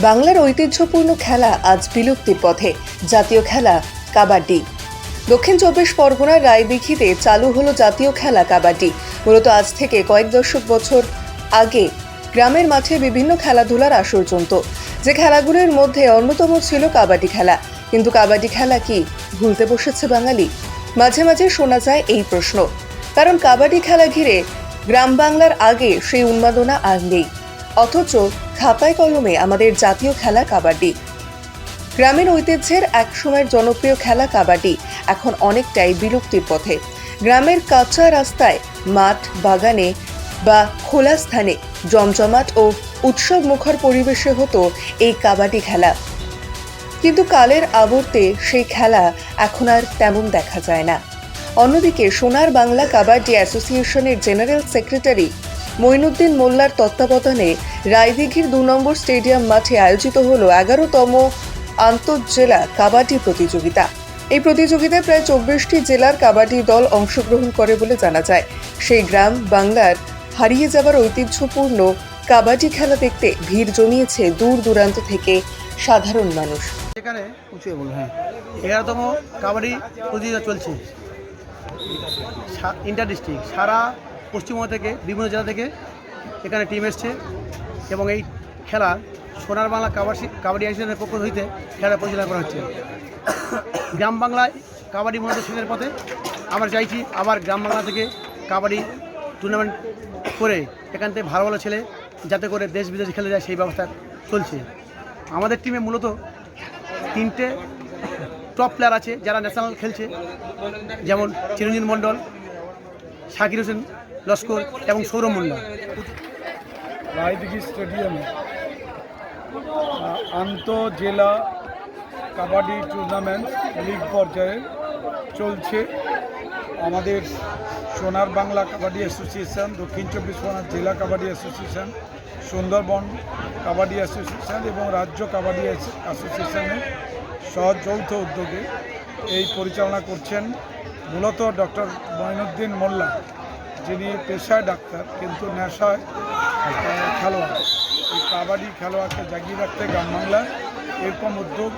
বাংলার ঐতিহ্যপূর্ণ খেলা আজ বিলুপ্তির পথে। জাতীয় খেলা কাবাডি। দক্ষিণ চব্বিশ পরগনার রায়দিঘিতে চালু হলো জাতীয় খেলা কাবাডি। মূলত আজ থেকে কয়েক দশক বছর আগে গ্রামের মাঠে বিভিন্ন খেলাধুলার আসর জমত যে খেলাগুলোর মধ্যে অন্যতম ছিল কাবাডি খেলা। কিন্তু কাবাডি খেলা কি ভুলতে বসেছে বাঙালি? মাঝে মাঝে শোনা যায় এই প্রশ্ন। কারণ কাবাডি খেলা ঘিরে গ্রাম বাংলার আগে সেই উন্মাদনা আর নেই। অথচ খাতায় কলমে আমাদের জাতীয় খেলা কাবাডি। গ্রামের ঐতিহ্যের এক সময়ের জনপ্রিয় খেলা কাবাডি এখন অনেকটাই বিলুপ্তির পথে। গ্রামের কাঁচা রাস্তায় মাঠ, বাগানে বা খোলা স্থানে জমজমাট ও উৎসব মুখর পরিবেশে হতো এই কাবাডি খেলা। কিন্তু কালের আবর্তে সেই খেলা এখন আর তেমন দেখা যায় না। অন্যদিকে সোনার বাংলা কাবাডি অ্যাসোসিয়েশনের জেনারেল সেক্রেটারি মঈনুদ্দিন মোল্লার তত্ত্বাবধানে রায়দিঘির দু নম্বর স্টেডিয়াম মাঠে আয়োজিত হল এগারোতম আন্তঃজেলা কাবাডি প্রতিযোগিতা। এই প্রতিযোগিতায় প্রায় চব্বিশটি জেলার কাবাডি দল অংশগ্রহণ করে বলে জানা যায়। সেই গ্রাম বাংলার হারিয়ে যাবার ঐতিহ্যপূর্ণ কাবাডি খেলা দেখতে ভিড় জমিয়েছে দূর দূরান্ত থেকে সাধারণ মানুষ। এখানে হ্যাঁ। এগারোতম কাবাডি প্রতিযোগিতা চলছে। ইন্টার ডিস্ট্রিক্ট সারা পশ্চিমবঙ্গ থেকে, বিভিন্ন জেলা থেকে এখানে টিম এসছে এবং এই খেলা সোনার বাংলা কাবাডি কাবাডি অ্যাসোসিয়েশনের পক্ষ হইতে খেলা পরিচালনা করা হচ্ছে। গ্রাম বাংলায় কাবাডি শেষের পথে আমরা চাইছি আবার গ্রাম বাংলা থেকে কাবাডি টুর্নামেন্ট করে এখান থেকে ভালো ভালো ছেলে যাতে করে দেশ বিদেশে খেলে যায় সেই ব্যবস্থা চলছে। আমাদের টিমে মূলত তিনটে টপ প্লেয়ার আছে যারা ন্যাশনাল খেলছে, যেমন চিরঞ্জন মণ্ডল, শাকির হোসেন লস্কর এবং সৌরভ মণ্ডল রায়দিঘি স্টেডিয়ামে আন্তঃজেলা কাবাডি টুর্নামেন্ট লিগ পর্যায়ে চলছে। আমাদের সোনার বাংলা কাবাডি অ্যাসোসিয়েশন, দক্ষিণ চব্বিশ পরগনা জেলা কাবাডি অ্যাসোসিয়েশন, সুন্দরবন কাবাডি অ্যাসোসিয়েশন এবং রাজ্য কাবাডি অ্যাস- অ্যাসোসিয়েশনের সহযৌথ উদ্যোগে এই পরিচালনা করছেন মূলত ডক্টর মঈনুদ্দিন মোল্লা। যিনি পেশায় ডাক্তার, কিন্তু নেশায় খেলোয়াড়। এই কাবাডি খেলোয়াড়কে জাগিয়ে রাখতে গ্রাম বাংলায় এরকম উদ্যোগ